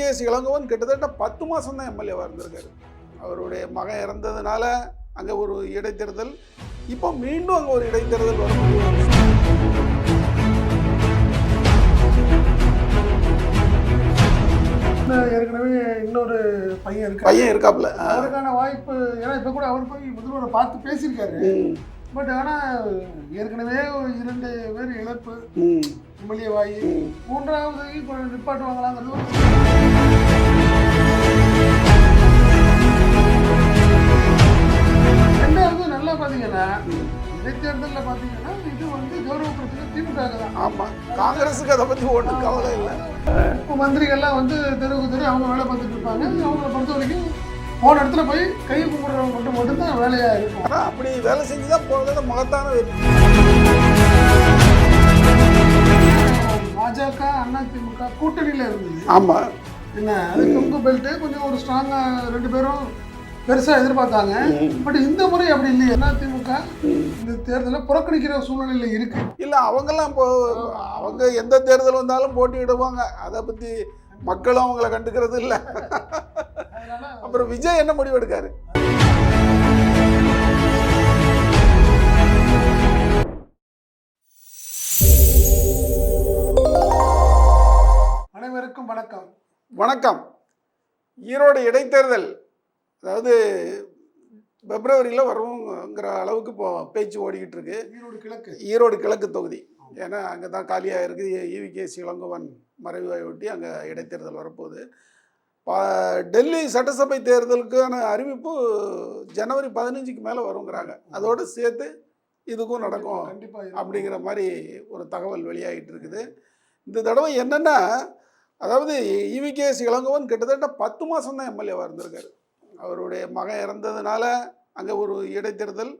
EVKS Elangovan கிட்டத்தட்ட பத்து மாதம் தான் எம்எல்ஏவாக இருந்திருக்காரு. அவருடைய மகன் இறந்ததுனால அங்கே ஒரு இடைத்தேர்தல். இப்போ மீண்டும் அங்கே ஒரு இடைத்தேர்தல் இன்னும் ஏற்கனவே இன்னொரு பையன் இருக்காரு பையன் இருக்காப்புல. ஆ. அவருக்கான வாய்ப்பு ஏன்னா இப்போ கூட அவர் போய் முதல்வரை பார்த்து பேசியிருக்காரு. பட் ஆனால் ஏற்கனவே ஒரு இரண்டு பேர் இழப்பு. ம், எம்எல்ஏ வாயி. ம். மூன்றாவது இப்போ நிப்பாட்டுவாங்களாங்கிறது ரெண்டாவது நல்லா பார்த்தீங்கன்னா இடைத்தேர்தலில் பார்த்தீங்கன்னா இது வந்து கௌரவ பிரச்சனை திமுக தான். ஆமா. காங்கிரஸுக்கு அதை பற்றி ஒன்றும் கவலை இல்லை. இப்போ மந்திரிகள்லாம் வந்து தெருவுக்கு தெரு அவங்க வேலை பார்த்துட்டு இருப்பாங்க. அவங்கள பொறுத்த வரைக்கும் போன இடத்துல போய் கை கும்பிடுறவங்க மட்டும் மட்டும்தான் வேலையாக இருக்கும். ஆனால் அப்படி வேலை செஞ்சு தான் போகிறதோட மகத்தான வெற்றி. பாஜக அதிமுக கூட்டணியில் இருந்தது. ஆமாம் என்ன அது கொங்கு பெல்ட்டு கொஞ்சம் ஒரு ஸ்ட்ராங்காக ரெண்டு பேரும் பெருசாக எதிர்பார்த்தாங்க. பட் இந்த முறை அப்படி இல்லையே. அதிமுக இந்த தேர்தலை புறக்கணிக்கிற சூழ்நிலையில் இருக்கு. இல்லை அவங்கெல்லாம் இப்போ அவங்க எந்த தேர்தல் வந்தாலும் போட்டியிடுவாங்க. அதை பற்றி மக்களும் அவங்கள கண்டுக்கிறது இல்லை. அப்புறம் விஜய் என்ன முடிவு எடுக்காரு? அனைவருக்கும் வணக்கம். வணக்கம். ஈரோடு இடைத்தேர்தல் அதாவது பிப்ரவரியில் வருங்கிற அளவுக்கு இப்போ பேச்சு ஓடிக்கிட்டு இருக்கு. ஈரோடு கிழக்கு. ஈரோடு கிழக்கு தொகுதி. ஏன்னா அங்கே தான் காலியாக இருக்குது இவிகே இளங்கோவன் மறைவை ஒட்டி அங்கே இடைத்தேர்தல் வரப்போகுது. டெல்லி சட்டசபை தேர்தலுக்கான அறிவிப்பு ஜனவரி பதினஞ்சுக்கு மேலே வருங்கிறாங்க. அதோடு சேர்த்து இதுக்கும் நடக்கும் அப்படிங்கிற மாதிரி ஒரு தகவல் வெளியாகிட்டு இருக்குது. இந்த தடவை என்னென்னா அதாவது இவிகேஎஸ் இளங்கோவன் கிட்டத்தட்ட பத்து மாதம் தான் எம்எல்ஏவாக இருந்திருக்காரு. அவருடைய மகன் இறந்ததுனால அங்கே ஒரு இடைத்தேர்தல்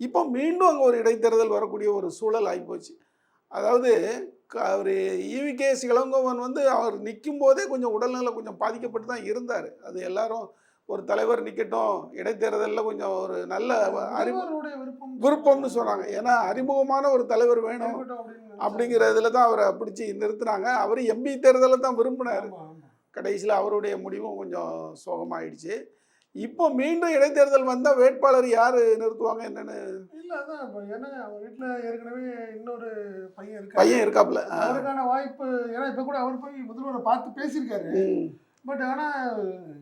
இப்போ மீண்டும் அங்கே ஒரு இடைத்தேர்தல் வரக்கூடிய ஒரு சூழல் ஆகிப்போச்சு அதாவது அவர் இவிகேஎஸ் இளங்கோவன் வந்து அவர் நிற்கும் போதே கொஞ்சம் உடல்நிலை கொஞ்சம் பாதிக்கப்பட்டு தான் இருந்தார். அது எல்லாரும் ஒரு தலைவர் நிற்கட்டும் இடைத்தேர்தலில் கொஞ்சம் ஒரு நல்ல விருப்பம். விருப்பம்னு சொன்னாங்க. ஏன்னா அறிமுகமான ஒரு தலைவர் வேணும் இருக்கட்டும் அப்படின்னு அப்படிங்கிற இதில் தான் அவரை பிடிச்சி நிறுத்துனாங்க. அவர் எம்பி தேர்தலை தான் விரும்பினார். கடைசியில் அவருடைய முடிவும் கொஞ்சம் சோகமாயிடுச்சு. இப்போ மீண்டும் இடைத்தேர்தல் வந்தால் வேட்பாளர் யார் நிறுத்துவாங்க என்னன்னு? இல்ல அதான் இப்ப ஏன்னா அவங்க வீட்டுல ஏற்கனவே இன்னொரு பையன் இருக்காரு. பையன் இருக்காப்புல. அவருக்கான வாய்ப்பு ஏன்னா இப்ப கூட அவர் போய் முதல்வரை பார்த்து பேசியிருக்காரு. பட் ஆனா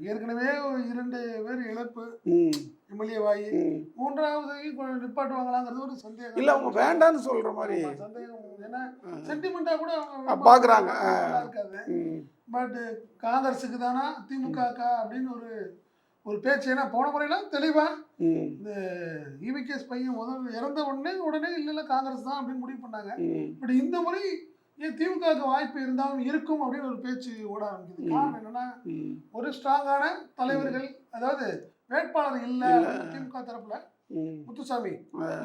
ஏற்கனவே ஒரு இரண்டு பேர் இழப்பு எம்எல்ஏ வாயி. மூன்றாவது நிப்பாட்டுவாங்களாங்கிறது ஒரு சந்தேகம். இல்லை அவங்க வேண்டான்னு சொல்கிற மாதிரி. சந்தேகம். ஏன்னா ஆ. சென்டிமெண்டா கூட அவங்க பார்க்கறாங்க. இருக்காது. பட் காங்கிரஸுக்கு தானா திமுகக்கா அப்படின்னு ஒரு ஒரு பேச்சு ஏன்னா போன முறையெல்லாம் தெளிவா ம், இந்த இவிகேஸ் பையன் முதல் இறந்த உடனே உடனே இல்ல இல்ல காங்கிரஸ் தான் அப்படின்னு முடிவு பண்ணாங்க பட் இந்த முறை ஏன் திமுகவுக்கு வாய்ப்பு இருந்தாலும் இருக்கும் அப்படின்னு ஒரு பேச்சு ஓட ஆரம்பிக்குது. காரணம் என்னன்னா ஒரு ஸ்ட்ராங்கான தலைவர்கள் அதாவது வேட்பாளர் இல்ல. திமுக தரப்புல. முத்துசாமி.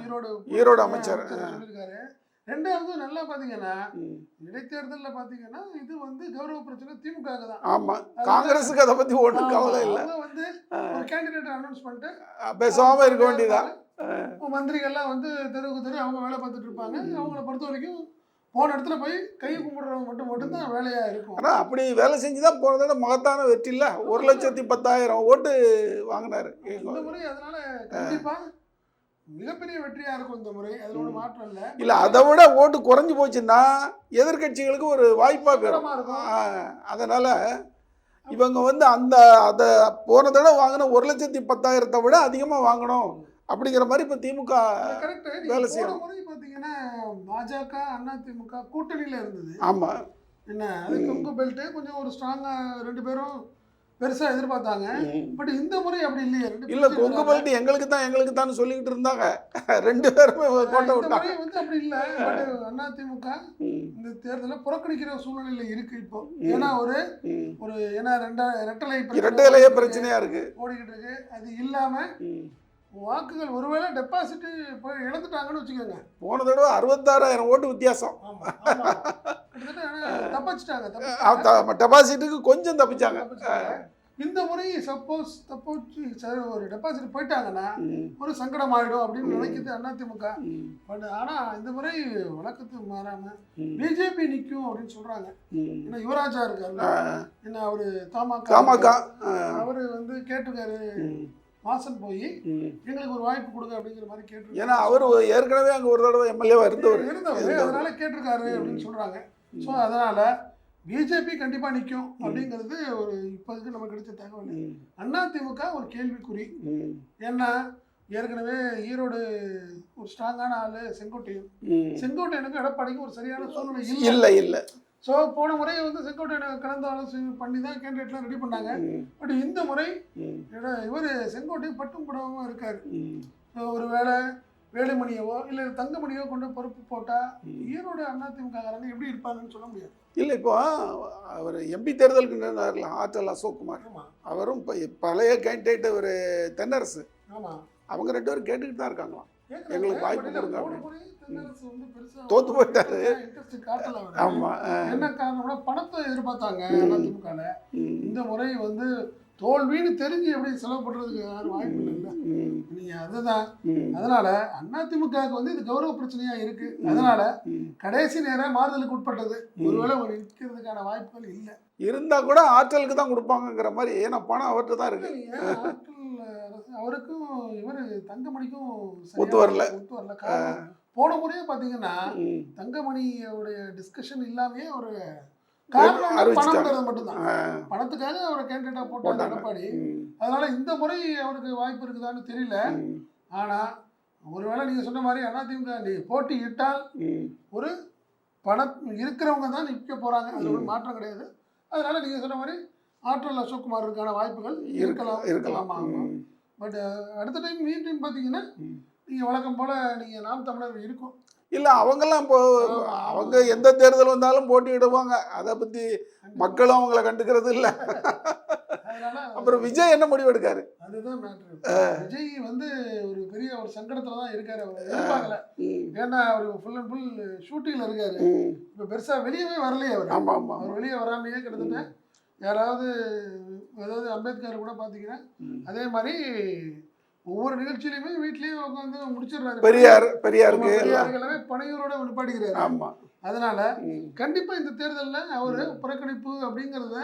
ஈரோடு ஈரோடு அமைச்சர். சொல்லியிருக்காரு ரெண்டாவது நல்லா பாத்தீங்கன்னா ம். இடைத்தேர்தல்ல பாத்தீங்கன்னா இது வந்து கௌரவ பிரச்சனை திமுக தான். ஆமாம் காங்கிரஸுக்கு அதை பற்றி ஒன்றும் கவலை இல்லை. வந்து ஒரு கேண்டிடேட் அனௌன்ஸ் பண்ணிட்டு பேசாமல் இருக்க வேண்டியதான் மந்திரிகள்லாம் வந்து தெருவுக்கு தெரு அவங்க வேலை பார்த்துட்டு இருப்பாங்க. அவங்கள பொறுத்த வரைக்கும் போன இடத்துல போய் கை கும்பிடுறவங்க மட்டும் மட்டும்தான் வேலையா இருக்கும். ஆனால் அப்படி வேலை செஞ்சு தான் போனதோட மகத்தான வெற்றி இல்லை ஒரு லட்சத்தி பத்தாயிரம் ஓட்டு வாங்கினாரு. இந்த முறை அதனால கண்டிப்பா மிகப்பெரிய வெற்றியா இருக்கும் இந்த முறை. அதுல ஒரு மாற்றம் இல்ல இல்லை அதை விட ஓட்டு குறைஞ்சு போச்சுன்னா எதிர்க்கட்சிகளுக்கு ஒரு பெறும். சங்கடமா இருக்கும். அதனால இவங்க வந்து அந்த அதை போன தடவை வாங்கின ஒரு லட்சத்தி பத்தாயிரத்தை விட அதிகமாக வாங்கணும் அப்படிங்கிற மாதிரி இப்போ திமுக கரெக்ட் வேலை செய்யணும். முறை பாத்தீங்கன்னா பாஜக அதிமுக கூட்டணியில இருந்தது. ஆமாம் என்ன? அது கொங்கு பெல்ட் கொஞ்சம் ஒரு ஸ்ட்ராங்கா ரெண்டு பேரும் பெருசா எதிர்பார்த்தாங்க. பட் இந்த முறை அப்படி இல்லையே. இல்லை கொங்கு பல்ட்டி எங்களுக்கு தான் எங்களுக்கு தான் சொல்லிக்கிட்டு இருந்தாங்க. ரெண்டு பேருமே கோட்டை விட்டாங்க. வந்து அப்படி இல்ல. பட் அதிமுக இந்த தேர்தலை புறக்கணிக்கிற சூழ்நிலையில இருக்கு இப்போ. ஏன்னா ஒரு. ஒரு ஏன்னா ரெண்டா ரெட்டலை பிரச்சனை இரட்டையிலேயே பிரச்சனையாக இருக்கு. ஓடிக்கிட்டு இருக்கு. அது இல்லாம ம். வாக்குகள் ஒருவேளை டெபாசிட் போய் இழந்துட்டாங்கன்னு வச்சுக்கோங்க. போன தடவை அறுபத்தாறாயிரம் ஓட்டு வித்தியாசம். கிட்டத்தட்ட தப்பிச்சிட்டாங்க. டெபாசிட்டுக்கு கொஞ்சம் தப்பிச்சாங்க. இந்த முறை சப்போஸ் சப்போஸ் ஒரு டெபாசிட் போயிட்டாங்கன்னா ஒரு சங்கடம் ஆயிடும் அப்படின்னு நினைக்குது அதிமுக. பட் ஆனா இந்த முறை வழக்கத்துக்கு மாறாம ம், பிஜேபி நிக்கும் அப்படின்னு சொல்றாங்க. ம். ஏன்னா யுவராஜா இருக்காருல்ல. என்ன அவரு தமாக. தமாகா அவரு வந்து கேட்டிருக்காரு. வாசன் போய். எங்களுக்கு ஒரு வாய்ப்பு கொடுங்க அப்படிங்கிற மாதிரி கேட்டிருக்காரு. ஏன்னா அவர் ஏற்கனவே அங்கே ஒரு தடவை எம்எல்ஏவா இருந்தவர். இருந்தவர். அதனால கேட்டிருக்காரு அப்படின்னு சொல்றாங்க. ஸோ அதனால பிஜேபி கண்டிப்பா நிக்கும் அப்படிங்கிறது ஒரு இப்போதைக்கு நமக்கு கிடைச்ச தகவல். ம், அதிமுக ஒரு கேள்விக்குறி. ஏன்னா ஏற்கனவே ஈரோடு ஒரு ஸ்ட்ராங்கான ஆளு செங்கோட்டையன். செங்கோட்டையனுக்கு எடப்பாடிக்கு ஒரு சரியான சூழ்நிலை இல்லை. இல்லை. ஸோ போன முறை வந்து செங்கோட்டையனை கலந்து ஆலோசனை பண்ணி தான் கேண்டிடேட்லாம் ரெடி பண்ணாங்க. பட் இந்த முறை இவர் செங்கோட்டையன் பட்டும் படாமல் இருக்காரு. ஒரு வேளை வேலுமணியவோ இல்லை தங்கமணியோ கொண்டு பொறுப்பு போட்டால். ஈரோடு அதிமுக காரங்க எப்படி இருப்பாங்கன்னு சொல்ல முடியாது. இல்லை இப்போ அவர் எம்பி தேர்தலுக்கு நின்றார்ல ஆற்றல் அசோக்குமார். அவரும் இப்போ பழைய கேண்டிடேட் ஒரு தென்னரசு. ஆமாம் அவங்க ரெண்டு பேரும் கேட்டுக்கிட்டு தான் இருக்காங்களாம். எங்களுக்கு வாய்ப்பு கொடுங்க. தோத்து போயிட்டாரு. ஆமாம் என்ன காரணம்னா பணத்தை எதிர்பார்த்தாங்க ம். அதிமுகல இந்த முறை வந்து தோல்வின்னு தெரிஞ்சு எப்படி செலவு பண்றதுக்கு யாரும் வாய்ப்பு இல்லைல்ல நீங்க அதுதான். அதனால அதிமுகவுக்கு வந்து இது கௌரவ பிரச்சனையா இருக்கு. அதனால கடைசி நேரம் மாறுதலுக்கு உட்பட்டது. ஒருவேளை அவங்க நிற்கிறதுக்கான வாய்ப்புகள் இல்லை. இருந்தா கூட ஆற்றலுக்கு தான் கொடுப்பாங்கங்கிற மாதிரி ஏன்னா பணம் அவர்கிட்ட தான் இருக்கு. நீங்க ஆட்கள் அரசு அவருக்கும் இவரு தங்கமணிக்கும் ஒத்து வரல. ஒத்து வரல. போன முறையே பாத்தீங்கன்னா ம். தங்கமணியோடைய டிஸ்கஷன் இல்லாமே ஒரு காரணம். பணம்ன்றது மட்டும்தான். பணத்துக்காக அவரை கேண்டிடேட்டா போட்டாங்க. எடப்பாடி. அதனால இந்த முறை அவருக்கு வாய்ப்பு இருக்குதான்னு தெரியல. ஆனா ஒருவேளை நீங்க சொன்ன மாதிரி அதிமுக நீ போட்டி இட்டால். ஒரு பணம் இருக்கிறவங்க தான் நிற்க போறாங்க. அதுல ஒரு மாற்றம் கிடையாது. அதனால நீங்க சொன்ன மாதிரி ஆற்றல் அசோக்குமாருக்கான வாய்ப்புகள் இருக்கலாம். இருக்கலாம். பட் அடுத்த டைம் மீண்டும் பார்த்தீங்கன்னா ம். நீங்க வழக்கம் போல நீங்க நாம் தமிழர் இருக்கும். இல்ல அவங்கெல்லாம் இப்போ. அவங்க எந்த தேர்தல் வந்தாலும் போட்டியிடுவாங்க. அதை பத்தி மக்களும் அவங்கள கண்டுக்கிறது இல்ல. அப்புறம் விஜய் என்ன முடிவு எடுக்காரு? அதுதான் விஜய் வந்து ஒரு பெரிய ஒரு சங்கடத்துல தான் இருக்காரு. அவர் ஏன்னா அவர் ஃபுல் அண்ட் ஃபுல் ஷூட்டிங்ல இருக்காரு. இப்போ பெருசா வெளியவே வரலையே அவர். ஆமா ஆமா அவர் வெளியே வராமையே கிட்டத்தட்ட யாராவது அதாவது அம்பேத்கர் கூட பார்த்தீங்கன்னா. அதே மாதிரி ஒவ்வொரு நிகழ்ச்சியிலுமே வீட்லயே உட்காந்து முடிச்சிடுறாரு. பெரியார் பெரியாருக்கு எல்லாம். பனையூரோட நிப்பாட்டிக்கிறாரு. ஆமா. அதனால. கண்டிப்பா இந்த தேர்தல்ல அவரு புறக்கணிப்பு அப்படிங்கறத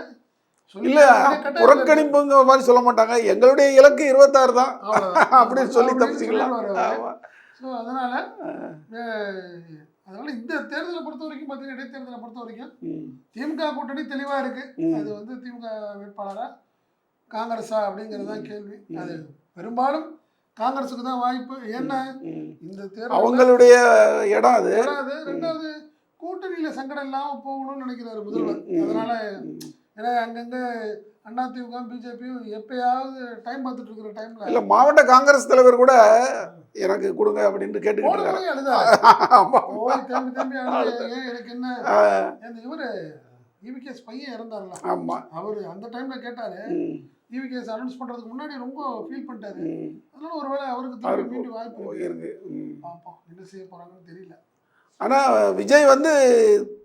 இல்ல கட்டாயத்துல புறக்கணிப்புங்கிற மாதிரி சொல்ல மாட்டாங்க. எங்களுடைய இலக்கு இருபத்தாறு தான். அப்படின்னு சொல்லி தப்பிச்சுக்கலாம். ஸோ அதனால அதனால இந்த தேர்தலை பொறுத்த வரைக்கும் பார்த்தீங்கன்னா இடைத்தேர்தலை பொறுத்த வரைக்கும் திமுக கூட்டணி தெளிவா இருக்கு. அது வந்து திமுக வேட்பாளரா காங்கிரஸா அப்படிங்கிறது தான் கேள்வி. அது பெரும்பாலும் காங்கிரஸுக்கு தான் வாய்ப்பு. ஏன்னா ம். இந்த தேர்தல் அவங்களுடைய இடம் அது. ரெண்டாவது கூட்டணியில சங்கடம் இல்லாம போகணும்னு நினைக்கிறாரு முதல்வர். அதனால. ஏன்னா அங்கங்க அதிமுக பிஜேபியும் எப்பயாவது டைம் பார்த்துட்டு இருக்கிற டைம்ல இல்ல மாவட்ட காங்கிரஸ் தலைவர் கூட எனக்கு கொடுங்க அப்படின்னு கேட்டுக்கிட்டு எனக்கு என்ன? ஆ, அந்த இவரு இவிகேஸ் பையன் இறந்தார்ல. ஆமா. அவரு அந்த டைம்ல கேட்டாரு ம், இவிகேஸ் அனௌன்ஸ் பண்றதுக்கு முன்னாடி ரொம்ப ஃபீல் பண்ணிட்டாரு. அதனால ஒருவேளை அவருக்கு அவருக்கு மீண்டும் வாய்ப்பு இருக்கு. பார்ப்போம் என்ன செய்ய போறாங்கன்னு தெரியல. ஆனா விஜய் வந்து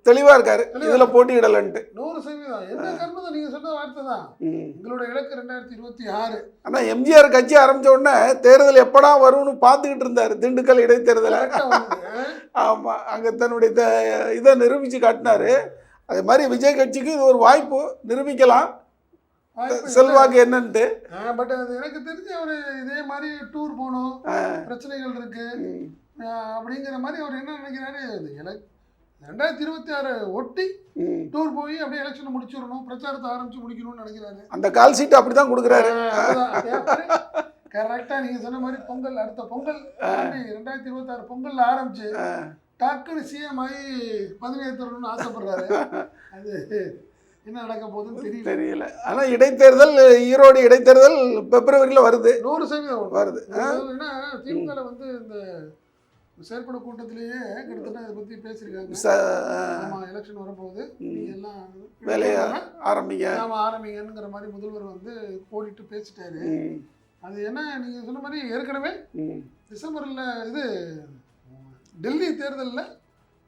தெளிவா இருக்காரு. இதுல போட்டியிடலன்ட்டு. நூறு சதவீதம். என்ன கர்மம் நீங்க சொன்ன வார்த்தை தான். எங்களோட இலக்கு ரெண்டாயிரத்தி இருபத்தி ஆறு. ஆனா எம்ஜிஆர் கட்சி ஆரம்பிச்ச உடனே தேர்தல் எப்படா வரும்னு பார்த்துக்கிட்டு இருந்தாரு. திண்டுக்கல் இடைத்தேர்தலை. கரெக்டா வந்தது. ஆமா. அங்க தன்னுடைய இதை நிரூபிச்சு காட்டினாரு. அதே மாதிரி விஜய் கட்சிக்கு இது ஒரு வாய்ப்பு. நிரூபிக்கலாம். செல்வாக்கு என்னன்ட்டு? பட் அது எனக்கு தெரிஞ்சு அவரு இதே மாதிரி டூர் போகணும் பிரச்சனைகள் இருக்கு. அப்படிங்கிற மாதிரி அவர் என்ன நினைக்கிறாரு? எனக்கு ரெண்டாயிரத்தி இருபத்தி ஆறு ஒட்டி. டூர் போய் அப்படியே எலெக்ஷனை முடிச்சிடணும் பிரச்சாரத்தை ஆரம்பிச்சு முடிக்கணும்னு நினைக்கிறாரு. அந்த கால் சீட் அப்படிதான் கொடுக்குறாரு. கரெக்டா நீங்க சொன்ன மாதிரி பொங்கல் அடுத்த பொங்கல் ரெண்டாயிரத்தி இருபத்தி ஆறு பொங்கல்ல ஆரம்பிச்சு டக்குன்னு சிஎம் ஆகி பதவியேற்றணும்னு ஆசைப்படுறாரு. அது என்ன நடக்க போகுதுன்னு தெரியல. தெரியல. ஆனா இடைத்தேர்தல் ஈரோடு இடைத்தேர்தல் பிப்ரவரியில வருது. நூறு சதவீதம். வருது. ஏன்னா திமுக வந்து இந்த செயற்குழு கூட்டத்திலேயே கிட்டத்தட்ட இதை பத்தி பேசியிருக்காங்க. எலெக்ஷன். நீங்க எல்லாம் வேலையை ஆரம்பிங்க. நாம ஆரம்பிங்கங்கிற மாதிரி முதல்வர் வந்து கோடிட்டு பேசிட்டாரு. அது என்ன நீங்க சொன்ன மாதிரி ஏற்கனவே. டிசம்பர்ல இது டெல்லி தேர்தல்ல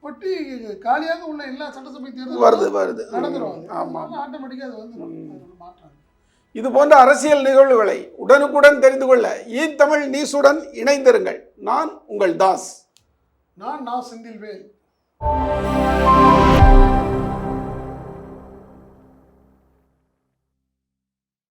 ஒட்டி காலியாக உள்ள எல்லா சட்டசபை தேர்தலும் வருது வருது. ம், நடந்துரும் அது. ஆமா. அதனால ஆட்டோமேட்டிக்கா அது வந்துடும் மாற்றம். இது போன்ற அரசியல் நிகழ்வுகளை உடனுக்குடன் தெரிந்து கொள்ள ஈ தமிழ் நியூஸுடன் இணைந்திருங்கள். நான் உங்கள் தாஸ். நான் நான் செந்தில்வேல்.